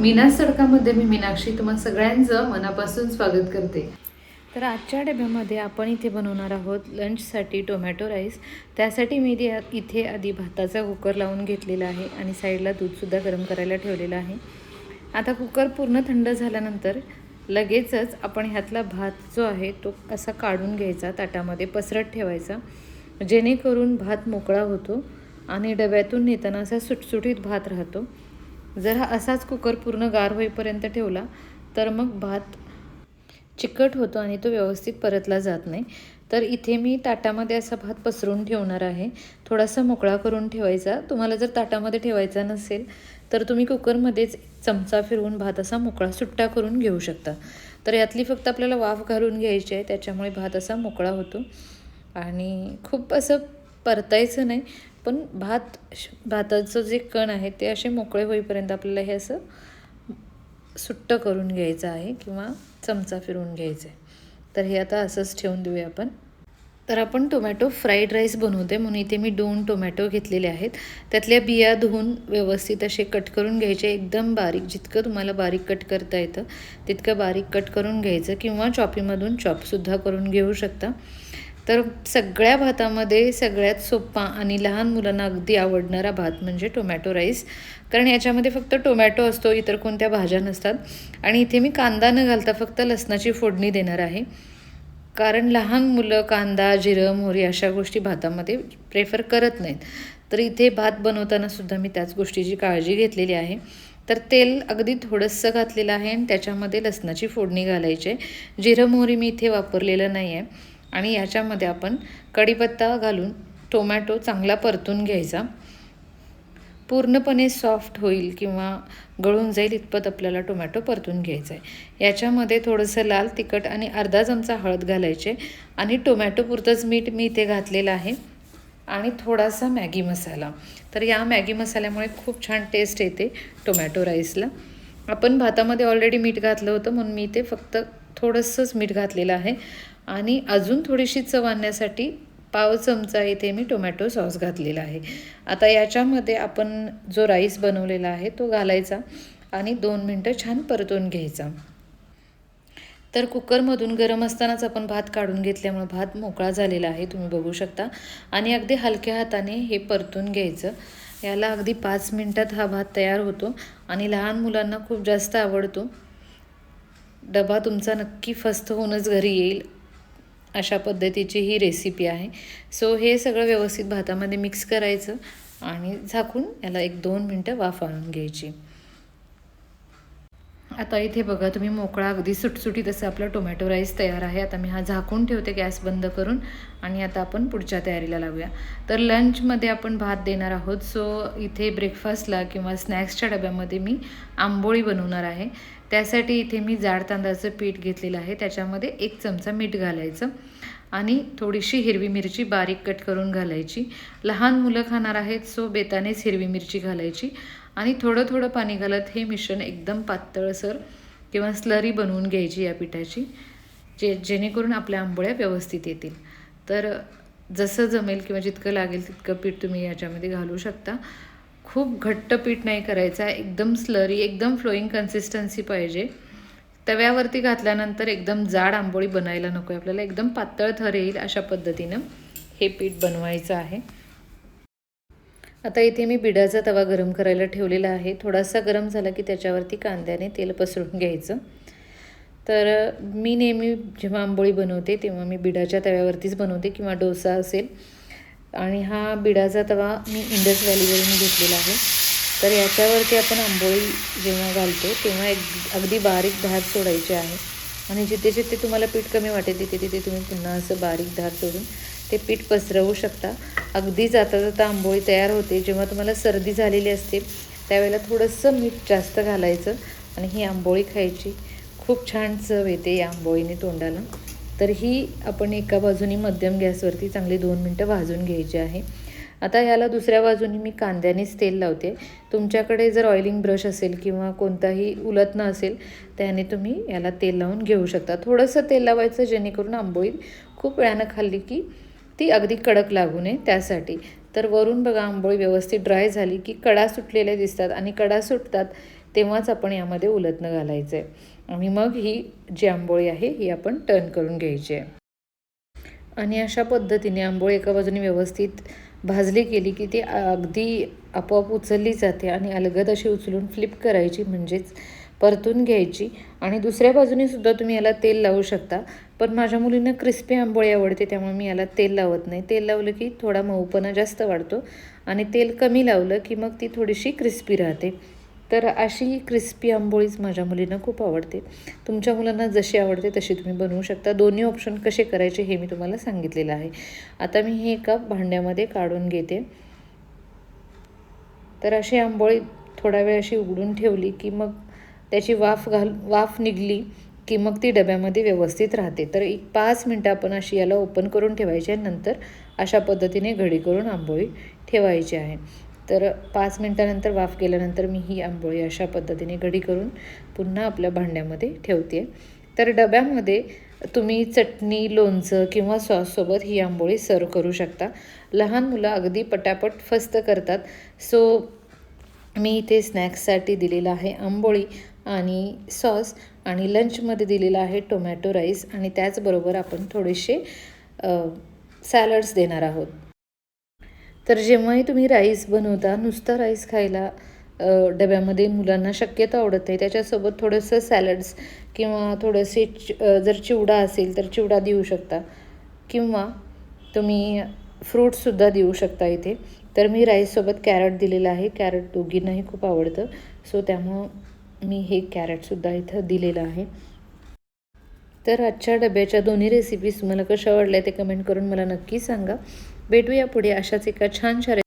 मीनास सडकामध्ये मी मीनाक्षी तुम्हा सगळ्यांचं मनापासून स्वागत करते. तर आजच्या डब्यामध्ये आपण इथे बनवणार आहोत लंचसाठी टोमॅटो राईस. त्यासाठी मी इथे आधी भाताचा कुकर लावून घेतलेला आहे आणि साईडला दूधसुद्धा गरम करायला ठेवलेलं आहे. आता कुकर पूर्ण थंड झाल्यानंतर लगेचच आपण ह्यातला भात जो आहे तो असा काढून घ्यायचा ताटामध्ये पसरत ठेवायचा. जेणेकरून भात मोकळा होतो आणि डब्यातून नेताना असा सुटसुटीत भात राहतो. जर हा असाच कुकर पूर्ण गार होईपर्यंत ठेवला तर मग भात चिकट होतो आणि तो व्यवस्थित परतला जात नाही. तर इथे मी ताटामध्ये असा भात पसरून ठेवणार आहे. थोडासा मोकळा करून ठेवायचा. तुम्हाला जर ताटामध्ये ठेवायचा नसेल तर तुम्ही कुकरमध्येच चमचा फिरवून भात असा मोकळा सुट्टा करून घेऊ शकता. तर यातली फक्त आपल्याला वाफ घालून घ्यायची आहे त्याच्यामुळे भात असा मोकळा होतो. आणि खूप असं परतायचं नाही. पण भात भाताचं जे कण आहे ते असे मोकळे होईपर्यंत आपल्याला हे असं सुट्ट करून घ्यायचं आहे किंवा चमचा फिरवून घ्यायचं आहे. तर हे आता असंच ठेवून देऊया आपण. तर आपण टोमॅटो फ्राईड राईस बनवते म्हणून इथे मी दोन टोमॅटो घेतलेले आहेत. त्यातल्या बिया धुवून व्यवस्थित असे कट करून घ्यायचे एकदम बारीक जितकं तुम्हाला बारीक कट करता येतं तितकं बारीक कट करून घ्यायचं किंवा चॉपीमधून चॉपसुद्धा करून घेऊ शकता. तर सगळ्या भातामध्ये सगळ्यात सोपा आणि लहान मुलांना अगदी आवडणारा भात म्हणजे टोमॅटो राईस. कारण याच्यामध्ये फक्त टोमॅटो असतो इतर कोणत्या भाज्या नसतात. आणि इथे मी कांदा न घालता फक्त लसणाची फोडणी देणार आहे. कारण लहान मुलं कांदा जिरं मोहरी अशा गोष्टी भातामध्ये प्रेफर करत नाहीत. तर इथे भात बनवताना सुद्धा मी त्याच गोष्टीची काळजी घेतलेली आहे. तर तेल अगदी थोडंसं घातलेलं आहे आणि त्याच्यामध्ये लसणाची फोडणी घालायची आहे. जिरं मोहरी मी इथे वापरलेलं नाही आहे. आणि याच्यामध्ये आपण कढीपत्ता घालून टोमॅटो चांगला परतून घ्यायचा. पूर्णपणे सॉफ्ट होईल किंवा गळून जाईल इतपत आपल्याला टोमॅटो परतून घ्यायचा आहे. याच्यामध्ये थोडंसं लाल तिखट आणि अर्धा चमचा हळद घालायचे आणि टोमॅटो पुरतंच मीठ मी इथे घातलेलं आहे. आणि थोडासा मॅगी मसाला. तर या मॅगी मसाल्यामुळे खूप छान टेस्ट येते टोमॅटो राईसला. आपण भातामध्ये ऑलरेडी मीठ घातलं होतं म्हणून मी इथे फक्त थोडंसंच मीठ घातलेलं आहे. आणि अजून थोडीशी चव आणण्यासाठी पाव चमचा इथे मी टोमॅटो सॉस घातलेला आहे. आता याच्यामध्ये आपण जो राईस बनवलेला आहे तो घालायचा आणि दोन मिनटं छान परतून घ्यायचा. तर कुकरमधून गरम असतानाच आपण भात काढून घेतल्यामुळे भात मोकळा झालेला आहे तुम्ही बघू शकता. आणि अगदी हलक्या हाताने हे परतून घ्यायचं. याला अगदी पाच मिनटात हा भात तयार होतो आणि लहान मुलांना खूप जास्त आवडतो. डबा तुमचा नक्की फस्त होऊनच घरी येईल अशा पद्धतीची ही रेसिपी आहे. सो हे सगळं व्यवस्थित भातामध्ये मिक्स करायचं आणि झाकून याला एक दोन मिनटं वाफ आणून घ्यायची. आता इथे बघा तुम्ही मोकळा अगदी सुटसुटीत असं आपला टोमॅटो राईस तयार आहे. आता मी हा झाकून ठेवते गॅस बंद करून आणि आता आपण पुढच्या तयारीला लावूया. तर लंचमध्ये आपण भात देणार आहोत. सो इथे ब्रेकफास्टला किंवा स्नॅक्सच्या डब्यामध्ये मी आंबोळी बनवणार आहे. त्यासाठी इथे मी जाड तांदळाचं पीठ घेतलेलं आहे. त्याच्यामध्ये एक चमचा मीठ घालायचं आणि थोडीशी हिरवी मिरची बारीक कट करून घालायची. लहान मुलं खाणार आहेत सो बेतानेच हिरवी मिरची घालायची. आणि थोडं थोडं पाणी घालत हे मिश्रण एकदम पातळसर किंवा स्लरी बनवून घ्यायची या पिठाची जे जेणेकरून आपल्या आंबोळ्या व्यवस्थित येतील. तर जसं जमेल किंवा जितकं लागेल तितकं पीठ तुम्ही याच्यामध्ये घालू शकता. खूप घट्ट पीठ नाही करायचं आहे एकदम स्लरी एकदम फ्लोईंग कन्सिस्टन्सी पाहिजे. तव्यावरती घातल्यानंतर एकदम जाड आंबोळी बनायला नको आहे आपल्याला एकदम पातळ थर येईल अशा पद्धतीनं हे पीठ बनवायचं आहे. आता इथे मी बिडाचा तवा गरम करायला ठेवलेला आहे. थोडासा गरम झाला की त्याच्यावरती कांद्याने तेल पसरून घ्यायचं. तर मी नेहमी जेव्हा आंबोळी बनवते तेव्हा मी बिडाच्या तव्यावरतीच बनवते किंवा डोसा असेल. आणि हा बिडाचा तवा मी इंडस व्हॅलीवरून घेतलेला आहे. तर याच्यावरती आपण आंबोळी जेव्हा घालतो तेव्हा एक अगदी बारीक धार सोडायचे आहे. आणि जिथे जिथे तुम्हाला पीठ कमी वाटेल तिथे तिथे तुम्ही पुन्हा असं बारीक धार सोडून ते पीठ पसरवू शकता. अगदी जाता जाता आंबोळी तयार होते. जेव्हा तुम्हाला सर्दी झालेली असते त्यावेळेला थोडंसं मीठ जास्त घालायचं आणि ही आंबोळी खायची. खूप छान चव येते या आंबोळीने तोंडाला. तर ही आपण एका बाजूनी मध्यम गॅसवरती चांगली दोन मिनटं भाजून घ्यायची आहे. आता ह्याला दुसऱ्या बाजूनी मी कांद्यानेच तेल लावते. तुमच्याकडे जर ऑइलिंग ब्रश असेल किंवा कोणताही उलतणं असेल त्याने तुम्ही याला तेल लावून घेऊ शकता. थोडंसं तेल लावायचं जेणेकरून आंबोळी खूप वेळानं खाल्ली की ती अगदी कडक लागू नये त्यासाठी. तर वरून बघा आंबोळी व्यवस्थित ड्राय झाली की कडा सुटलेल्या दिसतात आणि कडा सुटतात तेव्हाच आपण यामध्ये उलटणं घालायचं आहे आणि मग ही जी आंबोळी आहे ही आपण टर्न करून घ्यायची आहे. आणि अशा पद्धतीने आंबोळी एका बाजूने व्यवस्थित भाजली गेली की ती अगदी आपोआप उचलली जाते आणि अलगद अशी उचलून फ्लिप करायची म्हणजेच परतून घ्यायची. आणि दुसऱ्या बाजूने सुद्धा तुम्ही याला तेल लावू शकता. पण माझ्या मुलींना क्रिस्पी आंबोळी आवडते त्यामुळे मी याला तेल लावत नाही. तेल लावलं की थोडा मऊपणा जास्त वाढतो. आणि तेल कमी लावलं की मग ती थोडीशी क्रिस्पी राहते. तर अशी क्रिस्पी आंबोळीच माझ्या मुलींना खूप आवडते. तुमच्या मुलांना जशी आवडते तशी तुम्ही बनवू शकता. दोन्ही ऑप्शन कसे करायचे हे मी तुम्हाला सांगितलेलं आहे. आता मी हे एका भांड्यामध्ये काढून घेते. तर अशी आंबोळी थोडा वेळ अशी उघडून ठेवली की मग त्याची वाफ घाल वाफ निघली की मग ती डब्यामध्ये व्यवस्थित राहते. तर एक पाच मिनटं आपण अशी याला ओपन करून ठेवायची आहे नंतर अशा पद्धतीने घडी करून आंबोळी ठेवायची आहे. तर पाच मिनटानंतर वाफ केल्यानंतर मी ही आंबोळी अशा पद्धतीने घडी करून पुन्हा आपल्या भांड्यामध्ये ठेवते. तर डब्यामध्ये तुम्ही चटणी लोणचं किंवा सॉससोबत ही आंबोळी सर्व करू शकता. लहान मुलं अगदी पटापट फस्त करतात. सो मी इथे स्नॅक्ससाठी दिलेला आहे आंबोळी. आणि सॉस आणि लंचमध्ये दिलेला आहे टोमॅटो राईस आणि त्याचबरोबर आपण थोडेसे सॅलड्स देणार आहोत. तर जेव्हाही तुम्ही राईस बनवता नुसता राईस खायला डब्यामध्ये मुलांना शक्यतो आवडत नाही. त्याच्यासोबत थोडंसं सॅलड्स किंवा थोडंसे चि जर चिवडा असेल तर चिवडा देऊ शकता. किंवा तुम्ही फ्रूट्ससुद्धा देऊ शकता इथे. तर मी राईससोबत कॅरट दिलेलं आहे. कॅरट दोघींनाही खूप आवडतं. सो त्यामुळं मी हे कॅरेटसुद्धा इथं दिलेलं आहे. तर आजच्या डब्याच्या दोन्ही रेसिपीज तुम्हाला कशा आवडल्या ते कमेंट करून मला नक्की सांगा. भेटूया पुढे अशाच एका छानशा